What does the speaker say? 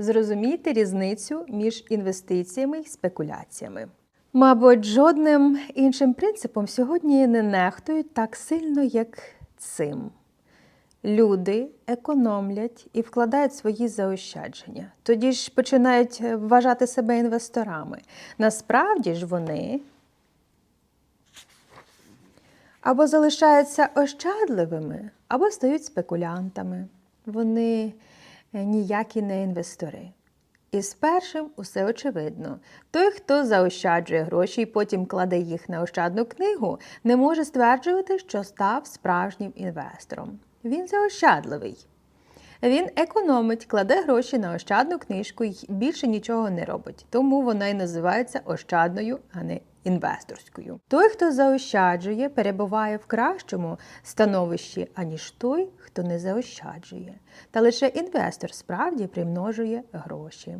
Зрозумійте різницю між інвестиціями і спекуляціями. Мабуть, жодним іншим принципом сьогодні не нехтують так сильно, як цим. Люди економлять і вкладають свої заощадження. Тоді ж починають вважати себе інвесторами. Насправді ж вони або залишаються ощадливими, або стають спекулянтами. Вони ніякі не інвестори. І з першим усе очевидно. Той, хто заощаджує гроші і потім кладе їх на ощадну книгу, не може стверджувати, що став справжнім інвестором. Він заощадливий. Він економить, кладе гроші на ощадну книжку і більше нічого не робить. Тому вона і називається ощадною, а не інвесторською. Той, хто заощаджує, перебуває в кращому становищі, аніж той, хто не заощаджує. Та лише інвестор справді примножує гроші.